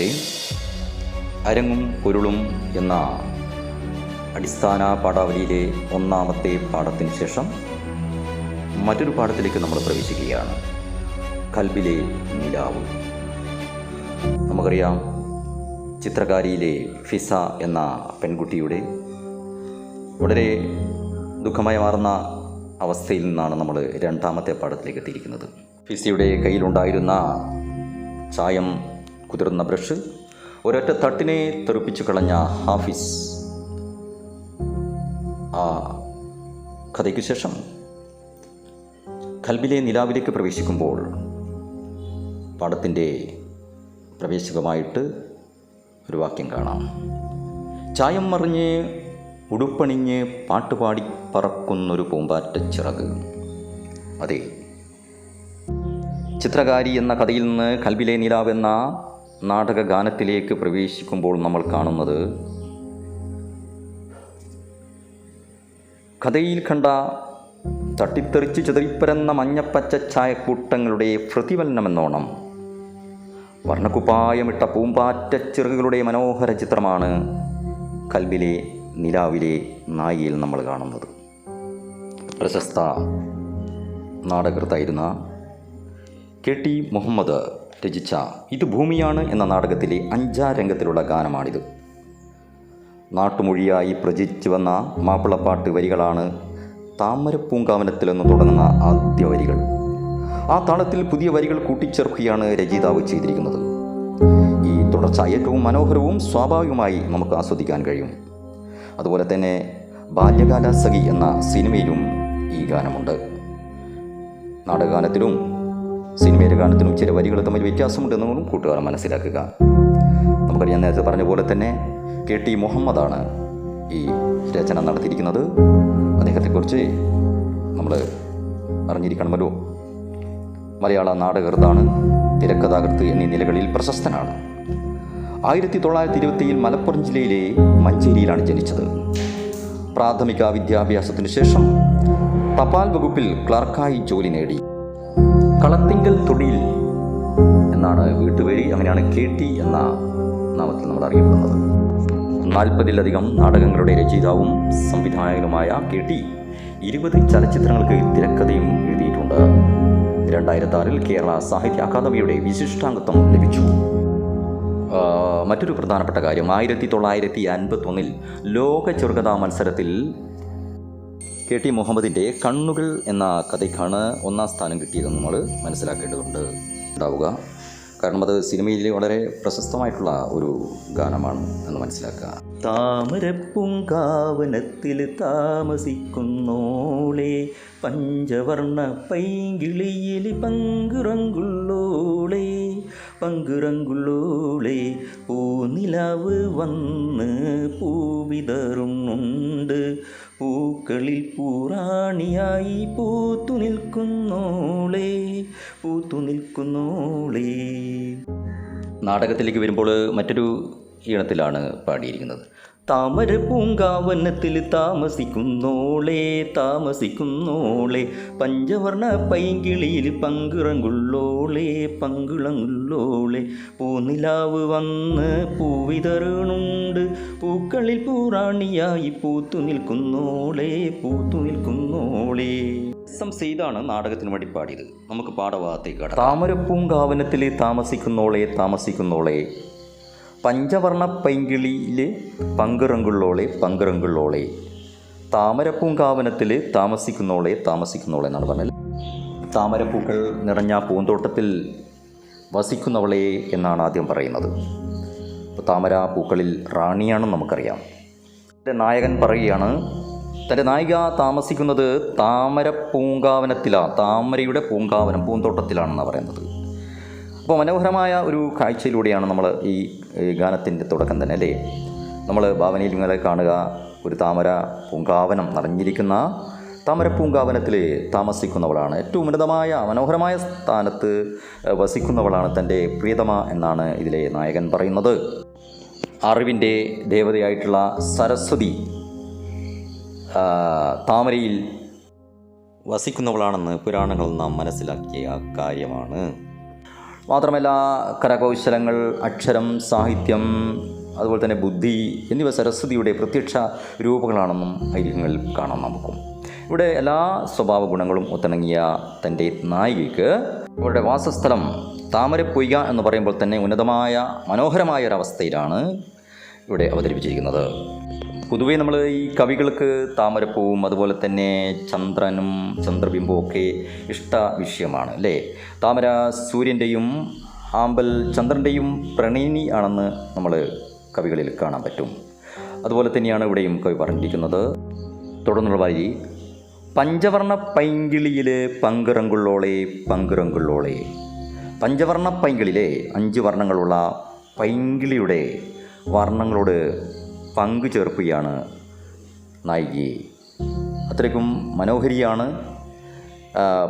കൂട്ടുകാരെ അരങ്ങും കുരുളും എന്ന അടിസ്ഥാന പാഠാവലിയിലെ ഒന്നാമത്തെ പാഠത്തിന് ശേഷം മറ്റൊരു പാഠത്തിലേക്ക് നമ്മൾ പ്രവേശിക്കുകയാണ്. കൽബിലെ നിലാവ്. നമുക്കറിയാം ചിത്രകാരിയിലെ ഫിസ എന്ന പെൺകുട്ടിയുടെ വളരെ ദുഃഖമായി മാറുന്ന അവസ്ഥയിൽ നിന്നാണ് നമ്മൾ രണ്ടാമത്തെ പാഠത്തിലേക്ക് എത്തിയിരിക്കുന്നത്. ഫിസയുടെ കയ്യിലുണ്ടായിരുന്ന ചായം കുതിർന്ന ബ്രഷ് ഒരൊറ്റ തട്ടിനെ തെറിപ്പിച്ചു കളഞ്ഞ ഹാഫിസ്. ആ കഥയ്ക്കു ശേഷം കൽബിലെ നിലാവിലേക്ക് പ്രവേശിക്കുമ്പോൾ പാടത്തിന്റെ പ്രവേശകമായിട്ട് ഒരു വാക്യം കാണാം. ചായം മറിഞ്ഞ് ഉടുപ്പണിഞ്ഞ് പാട്ടുപാടി പറക്കുന്നൊരു പൂമ്പാറ്റ ചിറക്. അതെ. ചിത്രകാരി എന്ന കഥയിൽ നിന്ന് കൽബിലെ നിലാവ് എന്ന നാടക ഗാനത്തിലേക്ക് പ്രവേശിക്കുമ്പോൾ നമ്മൾ കാണുന്നത് കഥയിൽ കണ്ട തട്ടിത്തെറിച്ച് ചിതറിപ്പരന്ന മഞ്ഞപ്പച്ച ചായക്കൂട്ടങ്ങളുടെ പ്രതിഫലനമെന്നോണം. വർണക്കുപ്പായമിട്ട പൂമ്പാറ്റ ചിറകുകളുടെ മനോഹര ചിത്രമാണ് കൽബിലെ നിലാവിലെ നായിയിൽ നമ്മൾ കാണുന്നത്. പ്രശസ്ത നാടകൃത്തായിരുന്ന കെ ടി മുഹമ്മദ് രചിച്ച ഇത് ഭൂമിയാണ് എന്ന നാടകത്തിലെ അഞ്ചാം രംഗത്തിലുള്ള ഗാനമാണിത്. നാട്ടുമൊഴിയായി പ്രചരിച്ചു വന്ന മാപ്പിളപ്പാട്ട് വരികളാണ് താമരപ്പൂങ്കാവനത്തിലെന്ന് തുടങ്ങുന്ന ആദ്യ വരികൾ. ആ താളത്തിൽ പുതിയ വരികൾ കൂട്ടിച്ചേർക്കുകയാണ് രചയിതാവ് ചെയ്തിരിക്കുന്നത്. ഈ തുടർച്ച ഏറ്റവും മനോഹരവും സ്വാഭാവികമായി നമുക്ക് ആസ്വദിക്കാൻ കഴിയും. അതുപോലെ തന്നെ ബാല്യകാല സഖി എന്ന സിനിമയിലും ഈ ഗാനമുണ്ട്. നാടകഗാനത്തിലും സിനിമയിലെ ഗാനത്തിനും ചില വരികൾ തമ്മിൽ വ്യത്യാസമുണ്ടെന്നും കൂട്ടുകാർ മനസ്സിലാക്കുക. നമുക്കറിയാം നേരത്തെ പറഞ്ഞ പോലെ തന്നെ കെ ടി മുഹമ്മദാണ് ഈ രചന നടത്തിയിരിക്കുന്നത്. അദ്ദേഹത്തെക്കുറിച്ച് നമ്മൾ അറിഞ്ഞിരിക്കണമല്ലോ. മലയാള നാടകൃത്താണ് തിരക്കഥാകൃത്ത് എന്നീ നിലകളിൽ പ്രശസ്തനാണ്. ആയിരത്തി തൊള്ളായിരത്തി ഇരുപത്തിയിൽ മലപ്പുറം ജില്ലയിലെ മഞ്ചേരിയിലാണ് ജനിച്ചത്. പ്രാഥമിക വിദ്യാഭ്യാസത്തിനു ശേഷം തപാൽ വകുപ്പിൽ ക്ലർക്കായി ജോലി നേടി. കളത്തിങ്കൽ തൊടിയിൽ എന്നാണ് വീട്ടുപേര് അങ്ങനെയാണ് കെ ടി എന്ന നാമത്തിൽ നമ്മൾ അറിയപ്പെടുന്നത്. നാൽപ്പതിലധികം നാടകങ്ങളുടെ രചയിതാവും സംവിധായകനുമായ കെ ടി ഇരുപത് ചലച്ചിത്രങ്ങൾക്ക് തിരക്കഥയും എഴുതിയിട്ടുണ്ട്. രണ്ടായിരത്തി ആറിൽ കേരള സാഹിത്യ അക്കാദമിയുടെ വിശിഷ്ടാംഗത്വം ലഭിച്ചു. മറ്റൊരു പ്രധാനപ്പെട്ട കാര്യം ആയിരത്തി തൊള്ളായിരത്തി അൻപത്തൊന്നിൽ ലോക ചെറുകഥാ മത്സരത്തിൽ കെ ടി മുഹമ്മദിന്റെ കണ്ണുകൾ എന്ന കഥയ്ക്കാണ് ഒന്നാം സ്ഥാനം കിട്ടിയതെന്ന് നമ്മൾ മനസ്സിലാക്കേണ്ടതുണ്ട്. ഉണ്ടാവുക. കാരണം അത് സിനിമയിൽ വളരെ പ്രശസ്തമായിട്ടുള്ള ഒരു ഗാനമാണ് എന്ന് മനസ്സിലാക്കുക. താമരപ്പൂങ്കാവനത്തിൽ താമസിക്കുന്നോളെ പഞ്ചവർണ പൈങ്കിളിയിൽ പങ്കുറങ്കുള്ളോളെ പങ്കുറങ്കുള്ളോളെ പൂനിലാവ് വന്ന് പൂവിതറുന്നുണ്ട്. പൂക്കളിൽ പൂറാണിയായി പൂത്തു നിൽക്കുന്നോളെ പൂത്തു നിൽക്കുന്നോളെ. നാടകത്തിലേക്ക് വരുമ്പോൾ മറ്റൊരു ഈണത്തിലാണ് പാടിയിരിക്കുന്നത്. താമര പൂങ്കാവനത്തിൽ താമസിക്കുന്നോളെ താമസിക്കുന്നോളെ പഞ്ചവർണ പൈങ്കിളിയിൽ പങ്കിളങ്കുള്ളോളേ പങ്കുളങ്ങുള്ളോളെ. പൂനിലാവ് വന്ന് പൂവിതറുണ്ട് പൂക്കളിൽ പൂറാണിയായി പൂത്തു നിൽക്കുന്നോളെ പൂത്തു നിൽക്കുന്നോളെ. എം നാടകത്തിന് വേണ്ടി പാടിയത്. നമുക്ക് പാഠഭാഗത്തേക്ക് താമരപ്പൂങ്കാവനത്തിൽ താമസിക്കുന്നോളെ താമസിക്കുന്നോളെ. പഞ്ചവർണ പൈങ്കിളിയിൽ പങ്കുറങ്കുള്ളോളെ പങ്കുറങ്കുള്ളോളെ താമരപ്പൂങ്കാവനത്തിൽ താമസിക്കുന്നോളെ താമസിക്കുന്നോളെ എന്നാണ് പറഞ്ഞത്. താമരപ്പൂക്കൾ നിറഞ്ഞ പൂന്തോട്ടത്തിൽ വസിക്കുന്നവളെ എന്നാണ് ആദ്യം പറയുന്നത്. അപ്പോൾ താമര പൂക്കളിൽ റാണിയാണെന്ന് നമുക്കറിയാം. എന്റെ നായകൻ പറയുകയാണ് തന്റെ നായിക താമസിക്കുന്നത് താമര പൂങ്കാവനത്തിലാണ് താമരയുടെ പൂങ്കാവനം പൂന്തോട്ടത്തിലാണെന്നാണ് പറയുന്നത്. അപ്പോൾ മനോഹരമായ ഒരു കാഴ്ചയിലൂടെയാണ് നമ്മൾ ഈ ഗാനത്തിന്റെ തുടക്കം തന്നെ അല്ലേ? നമ്മൾ ഭാവനയിൽ ഇങ്ങനെ കാണുക ഒരു താമര പൂങ്കാവനം നിറഞ്ഞിരിക്കുന്ന താമര പൂങ്കാവനത്തിൽ താമസിക്കുന്നവളാണ്. ഏറ്റവും ഉന്നതമായ മനോഹരമായ സ്ഥാനത്ത് വസിക്കുന്നവളാണ് തന്റെ പ്രിയതമ എന്നാണ് ഇതിലെ നായകൻ പറയുന്നത്. അറിവിന്റെ ദേവതയായിട്ടുള്ള സരസ്വതി താമരയിൽ വസിക്കുന്നവളാണെന്ന് പുരാണങ്ങൾ നാം മനസ്സിലാക്കിയ കാര്യമാണ്. മാത്രമല്ല കരകൗശലങ്ങൾ അക്ഷരം സാഹിത്യം അതുപോലെ തന്നെ ബുദ്ധി എന്നിവ സരസ്വതിയുടെ പ്രത്യക്ഷ രൂപങ്ങളാണെന്നും ഐതിഹ്യങ്ങളിൽ കാണാം നമുക്കും. ഇവിടെ എല്ലാ സ്വഭാവ ഗുണങ്ങളും ഒത്തിണങ്ങിയ തന്റെ നായികയ്ക്ക് അവരുടെ വാസസ്ഥലം താമരപ്പൊയ്യ എന്ന് പറയുമ്പോൾ തന്നെ ഉന്നതമായ മനോഹരമായ ഒരവസ്ഥയിലാണ് ഇവിടെ അവതരിപ്പിച്ചിരിക്കുന്നത്. പൊതുവേ നമ്മൾ ഈ കവികൾക്ക് താമരപ്പൂവും അതുപോലെ തന്നെ ചന്ദ്രനും ചന്ദ്രബിംബവും ഒക്കെ ഇഷ്ട വിഷയമാണ് അല്ലേ? താമര സൂര്യന്റെയും ആമ്പൽ ചന്ദ്രന്റെയും പ്രണയിനി ആണെന്ന് നമ്മൾ കവികളിൽ കാണാൻ പറ്റും. അതുപോലെ തന്നെയാണ് ഇവിടെയും കവി പറഞ്ഞിരിക്കുന്നത്. തുടർന്നുള്ള വരി പഞ്ചവർണ പൈങ്കിളിയിലെ പങ്കുറങ്കുള്ളോളെ പങ്കുറങ്കുള്ളോളെ. പഞ്ചവർണ പൈങ്കിളിലെ അഞ്ച് വർണങ്ങളുള്ള പൈങ്കിളിയുടെ വർണങ്ങളോട് പങ്കു ചേർക്കുകയാണ് നായികയെ അത്രയ്ക്കും മനോഹരിയാണ്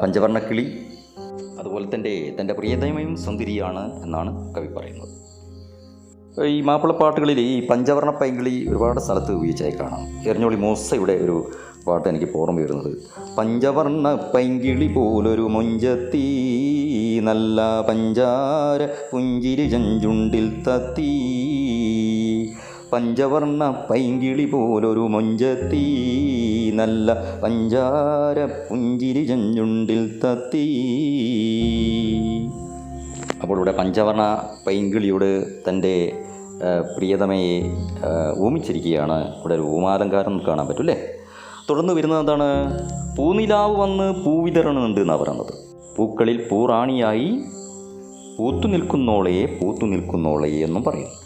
പഞ്ചവർണക്കിളി അതുപോലെ തന്നെ തന്റെ പ്രിയതമയും സുന്ദരിയാണ് എന്നാണ് കവി പറയുന്നത്. ഈ മാപ്പിളപ്പാട്ടുകളിൽ ഈ പഞ്ചവർണ പൈങ്കിളി ഒരുപാട് സ്ഥലത്ത് ഉപയോഗിച്ചായി കാണാം. എറിഞ്ഞോളി മൂസയുടെ ഒരു പാട്ട് എനിക്ക് ഓർമ്മ വരുന്നത്. പഞ്ചവർണ പൈങ്കിളി പോലൊരു മുഞ്ചത്തി നല്ല പഞ്ചാര പുഞ്ചിരി ചഞ്ചുണ്ടിൽ തത്തി. പഞ്ചവർണ പൈങ്കിളി പോലൊരു മൊഞ്ചത്തി നല്ല പഞ്ചാര പുഞ്ചിരി ചഞ്ചുണ്ടിൽ തത്തി. അപ്പോൾ ഇവിടെ പഞ്ചവർണ പൈങ്കിളിയോട് തന്റെ പ്രിയതമയെ ഊമിച്ചിരിക്കുകയാണ്. ഇവിടെ ഒരു ഊമാലങ്കാരം കാണാൻ പറ്റും അല്ലേ തുടർന്ന് വരുന്നത് എന്താണ്? പൂനിലാവ് വന്ന് പൂവിതരണമുണ്ട് എന്നാണ് പറയുന്നത്. പൂക്കളിൽ പൂറാണിയായി പൂത്തു നിൽക്കുന്നോളയെ പൂത്തു നിൽക്കുന്നോളയെ എന്നും പറയും.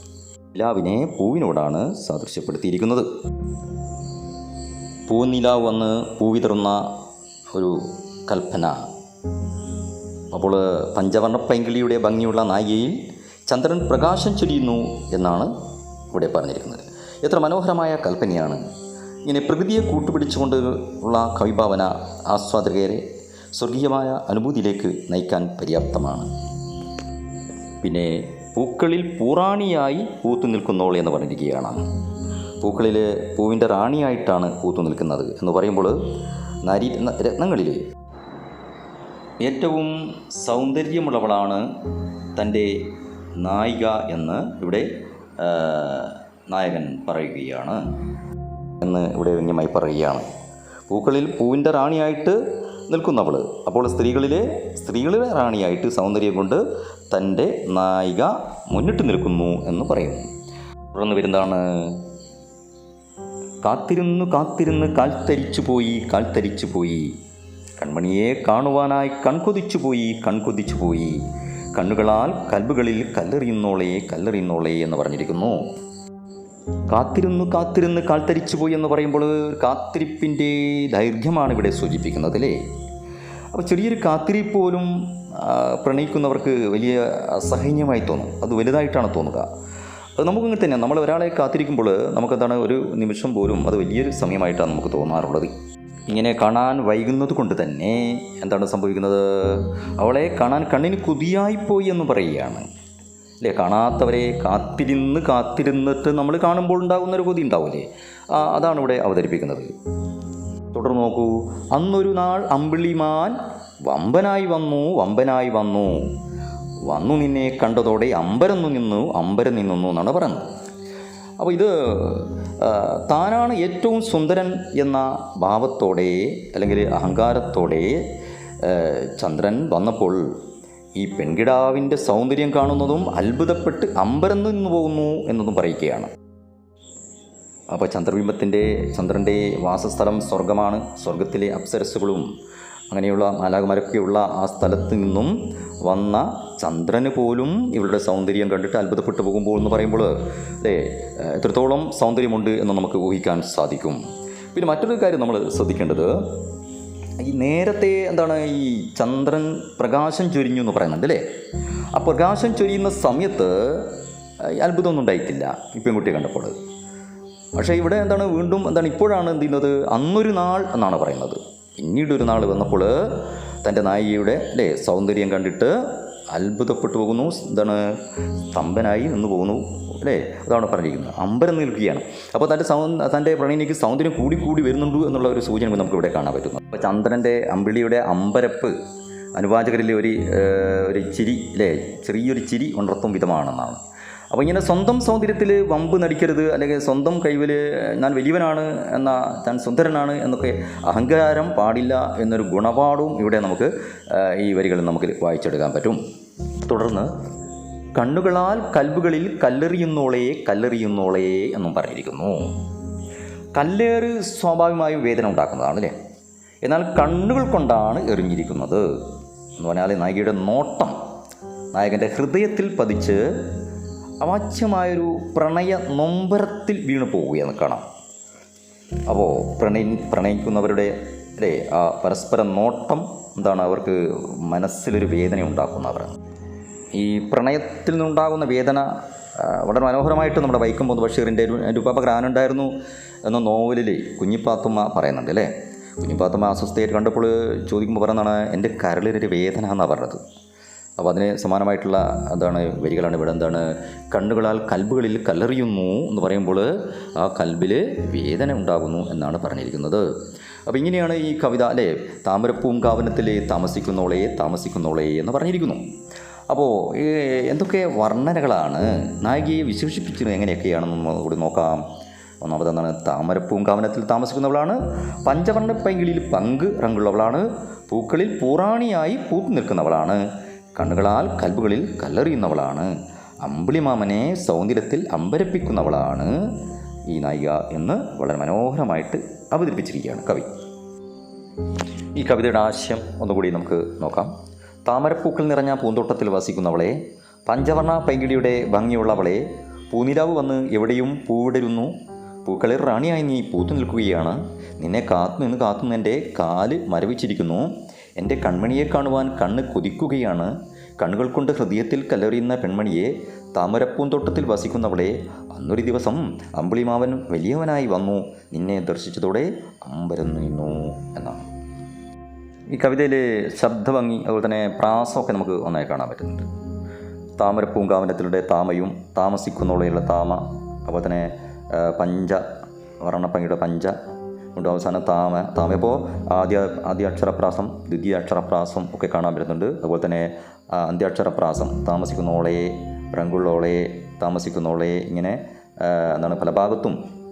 നിലാവിനെ പൂവിനോടാണ് സാദൃശ്യപ്പെടുത്തിയിരിക്കുന്നത്. പൂനിലാവ് വന്ന് പൂവിതറുന്ന ഒരു കൽപ്പന. അപ്പോൾ പഞ്ചവർണ പൈങ്കിളിയുടെ ഭംഗിയുള്ള നായികയിൽ ചന്ദ്രൻ പ്രകാശം ചൊരിയുന്നു എന്നാണ് ഇവിടെ പറഞ്ഞിരിക്കുന്നത്. എത്ര മനോഹരമായ കൽപ്പനയാണ്. ഇങ്ങനെ പ്രകൃതിയെ കൂട്ടുപിടിച്ചുകൊണ്ട് ഉള്ള കവിഭാവന ആസ്വാദകരെ സ്വർഗീയമായ അനുഭൂതിയിലേക്ക് നയിക്കാൻ പര്യാപ്തമാണ്. പിന്നെ പൂക്കളിൽ പൂറാണിയായി പൂത്തു നിൽക്കുന്നോൾ എന്ന് പറഞ്ഞിരിക്കുകയാണ്. പൂക്കളിൽ പൂവിന്റെ റാണിയായിട്ടാണ് പൂത്തു നിൽക്കുന്നത് എന്ന് പറയുമ്പോൾ നരി രത്നങ്ങളിൽ ഏറ്റവും സൗന്ദര്യമുള്ളവളാണ് തന്റെ നായിക എന്ന് ഇവിടെ നായകൻ പറയുകയാണ്. എന്ന് ഇവിടെ വ്യംഗ്യമായി പറയുകയാണ്. പൂക്കളിൽ പൂവിന്റെ റാണിയായിട്ട് നിൽക്കുന്നവൾ അപ്പോൾ സ്ത്രീകളിലെ സ്ത്രീകളിലെ റാണിയായിട്ട് സൗന്ദര്യം കൊണ്ട് തന്റെ നായിക മുന്നിട്ട് നിൽക്കുന്നു എന്ന് പറയുന്നു. തുടർന്ന് വരുന്നതാണ്. കാത്തിരുന്നു കാത്തിരുന്ന് കാൽത്തരിച്ചു പോയി കാൽത്തരിച്ചു പോയി. കൺമണിയെ കാണുവാനായി കൺകൊതിച്ചു പോയി കൺകൊതിച്ചു പോയി. കണ്ണുകളാൽ കൽബുകളിൽ കല്ലെറിയുന്നോളേ കല്ലെറിയുന്നോളേ എന്ന് പറഞ്ഞിരിക്കുന്നു. കാത്തിരുന്നു കാത്തിരുന്ന് കാൽത്തരിച്ചു പോയി എന്ന് പറയുമ്പോൾ കാത്തിരിപ്പിന്റെ ദൈർഘ്യമാണ് ഇവിടെ സൂചിപ്പിക്കുന്നത് അല്ലേ? അപ്പോൾ ചെറിയൊരു കാത്തിരിപ്പ് പോലും പ്രണയിക്കുന്നവർക്ക് വലിയ അസഹനീയമായി തോന്നും. അത് വലുതായിട്ടാണ് തോന്നുക. അത് നമുക്കങ്ങനെ തന്നെ നമ്മൾ ഒരാളെ കാത്തിരിക്കുമ്പോൾ നമുക്കെന്താണ് ഒരു നിമിഷം പോലും അത് വലിയൊരു സമയമായിട്ടാണ് നമുക്ക് തോന്നാറുള്ളത്. ഇങ്ങനെ കാണാൻ വൈകുന്നത് കൊണ്ട് തന്നെ എന്താണ് സംഭവിക്കുന്നത്? അവളെ കാണാൻ കണ്ണിന് കുതിയായിപ്പോയി എന്ന് പറയുകയാണ്. അല്ലേ കാണാത്തവരെ കാത്തിരുന്ന് കാത്തിരുന്നിട്ട് നമ്മൾ കാണുമ്പോൾ ഉണ്ടാകുന്ന ഒരു കൊതി ഉണ്ടാവില്ലേ അതാണ് ഇവിടെ അവതരിപ്പിക്കുന്നത്. തുടർന്ന് നോക്കൂ. അന്നൊരു നാൾ അമ്പിളിമാൻ വമ്പനായി വന്നു വമ്പനായി വന്നു. വന്നു നിന്നെ കണ്ടതോടെ അമ്പരന്നു നിന്നു അമ്പരം നിന്നു എന്നാണ് പറയുന്നത്. അപ്പോൾ ഇത് താനാണ് ഏറ്റവും സുന്ദരൻ എന്ന ഭാവത്തോടെ അല്ലെങ്കിൽ അഹങ്കാരത്തോടെ ചന്ദ്രൻ വന്നപ്പോൾ ഈ പെൺകിടാവിന്റെ സൗന്ദര്യം കാണുന്നതും അത്ഭുതപ്പെട്ട് അമ്പരന്ന് നിന്ന് പോകുന്നു എന്നതും പറയുകയാണ്. അപ്പോൾ ചന്ദ്രബിംബത്തിന്റെ ചന്ദ്രന്റെ വാസസ്ഥലം സ്വർഗമാണ് സ്വർഗത്തിലെ അപ്സരസ്സുകളും അങ്ങനെയുള്ള മാലാകുമാരൊക്കെയുള്ള ആ സ്ഥലത്ത് നിന്നും വന്ന ചന്ദ്രന് പോലും ഇവളുടെ സൗന്ദര്യം കണ്ടിട്ട് അത്ഭുതപ്പെട്ടു പോകുമ്പോൾ എന്ന് പറയുമ്പോൾ അല്ലേ എത്രത്തോളം സൗന്ദര്യമുണ്ട് എന്ന് നമുക്ക് ഊഹിക്കാൻ സാധിക്കും. പിന്നെ മറ്റൊരു കാര്യം നമ്മൾ ശ്രദ്ധിക്കേണ്ടത് ഈ നേരത്തെ എന്താണ് ഈ ചന്ദ്രൻ പ്രകാശം ചൊരിഞ്ഞു എന്ന് പറയുന്നുണ്ട് അല്ലേ? ആ പ്രകാശം ചൊരിയുന്ന സമയത്ത് അത്ഭുതമൊന്നും ഉണ്ടായിട്ടില്ല ഈ പെൺകുട്ടിയെ കണ്ടപ്പോൾ. പക്ഷേ ഇവിടെ എന്താണ് വീണ്ടും എന്താണ് ഇപ്പോഴാണ് എന്ത് ചെയ്യുന്നത്? അന്നൊരു നാൾ എന്നാണ് പറയുന്നത്. പിന്നീട് ഒരു നാൾ വന്നപ്പോൾ തന്റെ നായികയുടെ അല്ലേ സൗന്ദര്യം കണ്ടിട്ട് അത്ഭുതപ്പെട്ടു പോകുന്നു. എന്താണ് സ്തംഭനായി നിന്ന് പോകുന്നു. അല്ലേ? അതാണ് പറഞ്ഞിരിക്കുന്നത്. അമ്പരം നിൽക്കുകയാണ്. അപ്പോൾ തന്റെ സൗന്ദ തന്റെ പ്രണയിനിക്ക് സൗന്ദര്യം കൂടി കൂടി വരുന്നുണ്ട് എന്നുള്ള ഒരു സൂചന നമുക്ക് ഇവിടെ കാണാൻ പറ്റുന്നു. അപ്പോൾ ചന്ദ്രന്റെ അമ്പിളിയുടെ അമ്പരപ്പ് അനുവാചകരിൽ ഒരു ഒരു ചിരി അല്ലേ? ചെറിയൊരു ചിരി ഉണർത്തും വിധമാണെന്നാണ്. അപ്പോൾ ഇങ്ങനെ സ്വന്തം സൗന്ദര്യത്തിൽ വമ്പ് നടിക്കരുത് അല്ലെങ്കിൽ സ്വന്തം കഴിവിൽ ഞാൻ വലിയവനാണ് എന്ന ഞാൻ സുന്ദരനാണ് എന്നൊക്കെ അഹങ്കാരം പാടില്ല എന്നൊരു ഗുണപാഠവും ഇവിടെ നമുക്ക് ഈ വരികളിൽ നമുക്ക് വായിച്ചെടുക്കാൻ പറ്റും. തുടർന്ന് കണ്ണുകളാൽ കൽബുകളിൽ കല്ലെറിയുന്നോളേ കല്ലെറിയുന്നോളേ എന്നും പറഞ്ഞിരിക്കുന്നു. കല്ലേറ് സ്വാഭാവികമായും വേദന ഉണ്ടാക്കുന്നതാണ് അല്ലേ എന്നാൽ കണ്ണുകൾ കൊണ്ടാണ് എറിഞ്ഞിരിക്കുന്നത്. എന്ന് പറഞ്ഞാൽ നായികയുടെ നോട്ടം നായകന്റെ ഹൃദയത്തിൽ പതിച്ച് അവാച്യമായൊരു പ്രണയ നൊമ്പരത്തിൽ വീണു പോവുകയെന്ന് കാണാം. അപ്പോൾ പ്രണയി പ്രണയിക്കുന്നവരുടെ അല്ലേ ആ പരസ്പര നോട്ടം എന്താണ്? അവർക്ക് മനസ്സിലൊരു വേദന ഉണ്ടാക്കുന്നവരാണ് ഈ പ്രണയത്തിൽ നിന്നുണ്ടാകുന്ന വേദന വളരെ മനോഹരമായിട്ട് നമ്മുടെ വൈക്കം പോകുന്ന ബഷീറിന്റെ ഒരു രൂപ ഗ്രാനുണ്ടായിരുന്നു എന്ന നോവലിൽ കുഞ്ഞിപ്പാത്തുമ്മ പറയുന്നുണ്ട് അല്ലേ? കുഞ്ഞിപ്പാത്തുമ്മ അസ്വസ്ഥയായിട്ട് കണ്ടപ്പോൾ ചോദിക്കുമ്പോൾ പറയുന്നതാണ് എന്റെ കരളിനൊരു വേദന എന്നാണ് പറഞ്ഞത്. അപ്പോൾ അതിന് സമാനമായിട്ടുള്ള എന്താണ് വരികളാണ് ഇവിടെ എന്താണ് കണ്ണുകളാൽ കൽബുകളിൽ കല്ലെറിയുന്നു എന്ന് പറയുമ്പോൾ ആ കൽബിൽ വേദന ഉണ്ടാകുന്നു എന്നാണ് പറഞ്ഞിരിക്കുന്നത്. അപ്പോൾ ഇങ്ങനെയാണ് ഈ കവിത അല്ലേ? താമരപ്പൂങ്കാവനത്തിൽ താമസിക്കുന്നോളേ താമസിക്കുന്നോളേ എന്ന് പറഞ്ഞിരിക്കുന്നു. അപ്പോൾ എന്തൊക്കെ വർണനകളാണ്? നായികയെ വിശേഷിപ്പിച്ചത് എങ്ങനെയൊക്കെയാണെന്ന് കൂടി നോക്കാം. ഒന്നാമത് എന്താണ്? താമരപ്പൂങ്കാവനത്തിൽ താമസിക്കുന്നവളാണ്. പഞ്ചവർണ പൈങ്കിളിയിൽ പങ്ക് റങ്കുള്ളവളാണ് പൂക്കളിൽ പൂറാണിയായി പൂത്തു നിൽക്കുന്നവളാണ്. കണ്ണുകളാൽ കൽബുകളിൽ കല്ലെറിയുന്നവളാണ്. അമ്പിളിമാമനെ സൗന്ദര്യത്തിൽ അമ്പരപ്പിക്കുന്നവളാണ്. ഈ നായിക എന്ന് വളരെ മനോഹരമായിട്ട് അവതരിപ്പിച്ചിരിക്കുകയാണ് കവി. ഈ കവിതയുടെ ആശയം ഒന്നുകൂടി നമുക്ക് നോക്കാം. താമരപ്പൂക്കൾ നിറഞ്ഞ പൂന്തോട്ടത്തിൽ വസിക്കുന്നവളെ പഞ്ചവർണ പൈങ്കിടിയുടെ ഭംഗിയുള്ളവളെ പൂനിലാവ് വന്ന് എവിടെയും പൂവിടരുന്നു. പൂക്കളിൽ റാണിയായി നീ പൂത്തു നിൽക്കുകയാണ്. നിന്നെ കാത്തു നിന്ന് കാത്തു എന്റെ കാൽ മരവിച്ചിരിക്കുന്നു. എന്റെ കൺമണിയെ കാണുവാൻ കണ്ണ് കൊതിക്കുകയാണ്. കണ്ണുകൾ കൊണ്ട് ഹൃദയത്തിൽ കല്ലെറിയുന്ന പെൺമണിയെ താമരപ്പൂന്തോട്ടത്തിൽ വസിക്കുന്നവളെ അന്നൊരു ദിവസം അമ്പിളിമാവൻ വലിയവനായി വന്നു. നിന്നെ ദർശിച്ചതോടെ അമ്പരം നിന്നു എന്നാണ്. ഈ കവിതയിൽ ശബ്ദഭംഗി അതുപോലെ തന്നെ പ്രാസമൊക്കെ നമുക്ക് ഒന്നായി കാണാൻ പറ്റുന്നുണ്ട്. താമരപ്പൂങ്കാവനത്തിലൂടെ താമയും താമസിക്കുന്നോളെയുള്ള താമ അതുപോലെ തന്നെ പഞ്ച വർണപ്പങ്കിയുടെ പഞ്ച ഉണ്ട് അവസാനം താമ താമ. ഇപ്പോൾ ആദ്യ ആദ്യ അക്ഷരപ്രാസം ദ്വിതീയ അക്ഷരപ്രാസം ഒക്കെ കാണാൻ പറ്റുന്നുണ്ട്. അതുപോലെ തന്നെ അന്ത്യാക്ഷരപ്രാസം താമസിക്കുന്നോളെ റങ്കുള്ളോളെ താമസിക്കുന്നോളെ ഇങ്ങനെ എന്താണ് പല ഭാഗത്തും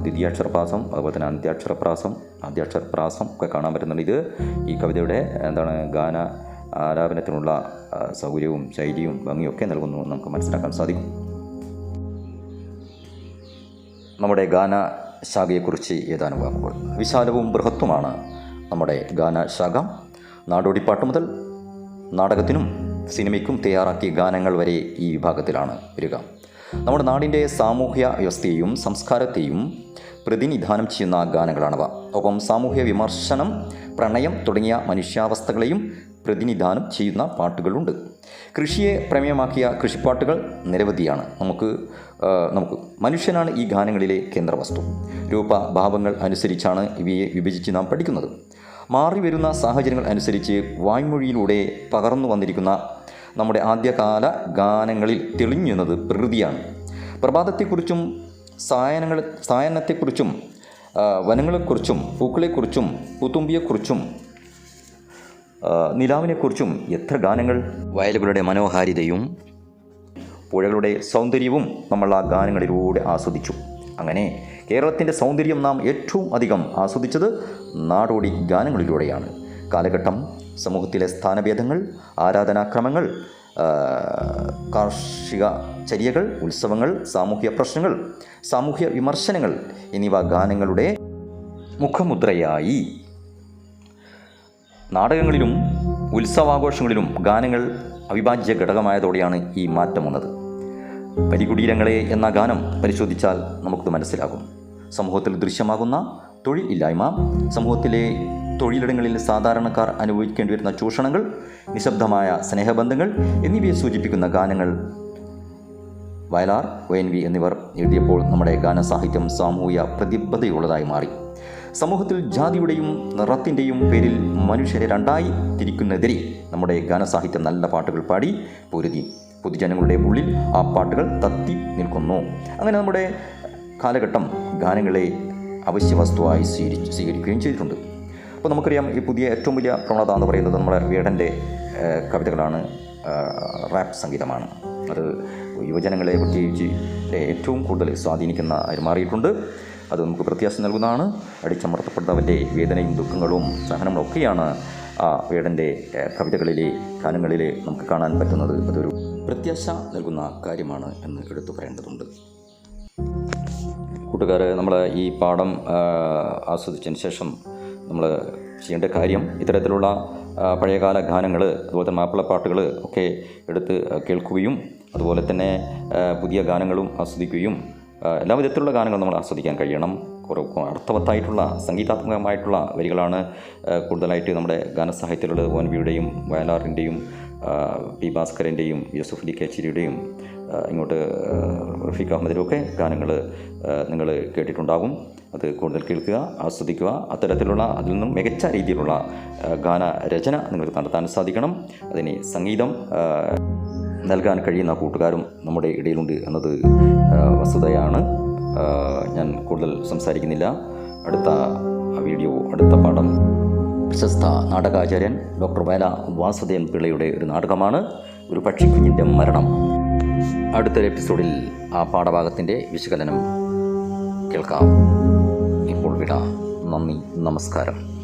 ദ്വിതീയാക്ഷരപ്രാസം അതുപോലെ തന്നെ അന്ത്യാക്ഷരപ്രാസം ആദ്യാക്ഷരപ്രാസം ഒക്കെ കാണാൻ പറ്റുന്നുണ്ട്. ഇത് ഈ കവിതയുടെ എന്താണ് ഗാന ആലാപനത്തിനുള്ള സൗകര്യവും ശൈലിയും ഭംഗിയും ഒക്കെ നൽകുന്നു. നമുക്ക് മനസ്സിലാക്കാൻ സാധിക്കും. നമ്മുടെ ഗാന ശാഖയെക്കുറിച്ച് ഏതാനും വാക്കുകൾ? വിശാലവും ബൃഹത്വമാണ് നമ്മുടെ ഗാനശാഖ. നാടോടിപ്പാട്ട് മുതൽ നാടകത്തിനും സിനിമയ്ക്കും തയ്യാറാക്കിയ ഗാനങ്ങൾ വരെ ഈ വിഭാഗത്തിലാണ് വരിക. നമ്മുടെ നാടിന്റെ സാമൂഹ്യ വ്യവസ്ഥയെയും സംസ്കാരത്തെയും പ്രതിനിധാനം ചെയ്യുന്ന ഗാനങ്ങളാണവ. ഒപ്പം സാമൂഹ്യ വിമർശനം പ്രണയം തുടങ്ങിയ മനുഷ്യാവസ്ഥകളെയും പ്രതിനിധാനം ചെയ്യുന്ന പാട്ടുകളുണ്ട്. കൃഷിയെ പ്രമേയമാക്കിയ കൃഷിപ്പാട്ടുകൾ നിരവധിയാണ്. നമുക്ക് നമുക്ക് മനുഷ്യനാണ് ഈ ഗാനങ്ങളിലെ കേന്ദ്രവസ്തു. രൂപ ഭാവങ്ങൾ അനുസരിച്ചാണ് ഇവയെ വിഭജിച്ച് നാം പഠിക്കുന്നത്. മാറി വരുന്ന സാഹചര്യങ്ങൾ അനുസരിച്ച് വായ്മൊഴിയിലൂടെ പകർന്നു വന്നിരിക്കുന്ന നമ്മുടെ ആദ്യകാല ഗാനങ്ങളിൽ തെളിഞ്ഞുന്നത് പ്രകൃതിയാണ്. പ്രഭാതത്തെക്കുറിച്ചും സായനങ്ങൾ സായനത്തെക്കുറിച്ചും വനങ്ങളെക്കുറിച്ചും പൂക്കളെക്കുറിച്ചും പൂത്തുമ്പിയെക്കുറിച്ചും നിലാവിനെക്കുറിച്ചും എത്ര ഗാനങ്ങൾ? വയലുകളുടെ മനോഹാരിതയും പുഴകളുടെ സൗന്ദര്യവും നമ്മൾ ആ ഗാനങ്ങളിലൂടെ ആസ്വദിച്ചു. അങ്ങനെ കേരളത്തിന്റെ സൗന്ദര്യം നാം ഏറ്റവും അധികം ആസ്വദിച്ചത് നാടോടി ഗാനങ്ങളിലൂടെയാണ്. കാലഘട്ടം സമൂഹത്തിലെ സ്ഥാനഭേദങ്ങൾ ആരാധനാക്രമങ്ങൾ കാർഷിക ചര്യകൾ ഉത്സവങ്ങൾ സാമൂഹ്യ പ്രശ്നങ്ങൾ സാമൂഹ്യ വിമർശനങ്ങൾ എന്നിവ ഗാനങ്ങളുടെ മുഖമുദ്രയായി. നാടകങ്ങളിലും ഉത്സവാഘോഷങ്ങളിലും ഗാനങ്ങൾ അവിഭാജ്യ ഘടകമായതോടെയാണ് ഈ മാറ്റം വന്നത്. പരികുടീരങ്ങളെ എന്ന ഗാനം പരിശോധിച്ചാൽ നമുക്ക് മനസ്സിലാകും. സമൂഹത്തിൽ ദൃശ്യമാകുന്ന തൊഴിൽ ഇല്ലായ്മ സമൂഹത്തിലെ തൊഴിലിടങ്ങളിൽ സാധാരണക്കാർ അനുഭവിക്കേണ്ടി വരുന്ന ചൂഷണങ്ങൾ നിശബ്ദമായ സ്നേഹബന്ധങ്ങൾ എന്നിവയെ സൂചിപ്പിക്കുന്ന ഗാനങ്ങൾ. വയലാർ ഒ എൻ വി എന്നിവർ എഴുതിയപ്പോൾ നമ്മുടെ ഗാനസാഹിത്യം സാമൂഹ്യ പ്രതിബദ്ധതയുള്ളതായി മാറി. സമൂഹത്തിൽ ജാതിയുടെയും നിറത്തിന്റെയും പേരിൽ മനുഷ്യരെ രണ്ടായി തിരിക്കുന്നതിരെ നമ്മുടെ ഗാനസാഹിത്യം നല്ല പാട്ടുകൾ പാടി പൊരുതി. പൊതുജനങ്ങളുടെ ഉള്ളിൽ ആ പാട്ടുകൾ തത്തി നിൽക്കുന്നു. അങ്ങനെ നമ്മുടെ കാലഘട്ടം ഗാനങ്ങളെ അവശ്യ വസ്തുവായി സ്വീകരിക്കുകയും ചെയ്തിട്ടുണ്ട്. അപ്പോൾ നമുക്കറിയാം ഈ പുതിയ ഏറ്റവും വലിയ പ്രവണത എന്ന് പറയുന്നത് നമ്മുടെ വീടന്റെ കവിതകളാണ് റാപ്പ് സംഗീതമാണ്. അത് യുവജനങ്ങളെ പ്രത്യേകിച്ച് ഏറ്റവും കൂടുതൽ സ്വാധീനിക്കുന്ന ആയി മാറിയിട്ടുണ്ട്. അത് നമുക്ക് പ്രത്യാശ നൽകുന്നതാണ്. അടിച്ചമർത്തപ്പെട്ടവന്റെ വേദനയും ദുഃഖങ്ങളും സഹനങ്ങളും ഒക്കെയാണ് ആ വീടന്റെ കവിതകളിലെ ഗാനങ്ങളിലെ നമുക്ക് കാണാൻ പറ്റുന്നത്. അതൊരു പ്രത്യാശ നൽകുന്ന കാര്യമാണ് എന്ന് എടുത്തു പറയേണ്ടതുണ്ട്. കൂട്ടുകാർ നമ്മൾ ഈ പാഠം ആസ്വദിച്ചതിന് ശേഷം നമ്മൾ ചെയ്യേണ്ട കാര്യം ഇത്തരത്തിലുള്ള പഴയകാല ഗാനങ്ങൾ അതുപോലെ തന്നെ മാപ്പിളപ്പാട്ടുകൾ ഒക്കെ എടുത്ത് കേൾക്കുകയും അതുപോലെ തന്നെ പുതിയ ഗാനങ്ങളും ആസ്വദിക്കുകയും എല്ലാ വിധത്തിലുള്ള ഗാനങ്ങളും നമ്മൾ ആസ്വദിക്കാൻ കഴിയണം. അർത്ഥവത്തായിട്ടുള്ള സംഗീതാത്മകമായിട്ടുള്ള വരികളാണ് കൂടുതലായിട്ട് നമ്മുടെ ഗാനസാഹിത്യത്തിലുള്ളത്. എൻ വിയുടെയും വയലാറിന്റെയും പി ഭാസ്കരന്റെയും യൂസുഫ് അലി കേച്ചിരിയുടെയും ഇങ്ങോട്ട് റഫീഖ് അഹമ്മദിലൊക്കെ ഗാനങ്ങൾ നിങ്ങൾ കേട്ടിട്ടുണ്ടാകും. അത് കൂടുതൽ കേൾക്കുക ആസ്വദിക്കുക. അത്തരത്തിലുള്ള അതിൽ നിന്നും മികച്ച രീതിയിലുള്ള ഗാന രചന നിങ്ങൾക്ക് നടത്താൻ സാധിക്കണം. അതിന് സംഗീതം നൽകാൻ കഴിയുന്ന കൂട്ടുകാരും നമ്മുടെ ഇടയിലുണ്ട് എന്നത് വസ്തുതയാണ്. ഞാൻ കൂടുതൽ സംസാരിക്കുന്നില്ല. അടുത്ത വീഡിയോ അടുത്ത പാഠം. പ്രശസ്ത നാടകാചാര്യൻ ഡോക്ടർ വയല വാസുദേവൻ പിള്ളയുടെ ഒരു നാടകമാണ് ഒരു പക്ഷിക്കുഞ്ഞിന്റെ മരണം. അടുത്തൊരു എപ്പിസോഡിൽ ആ പാഠഭാഗത്തിന്റെ വിശകലനം കേൾക്കാം. ഇപ്പോൾ നന്ദി. നമസ്കാരം.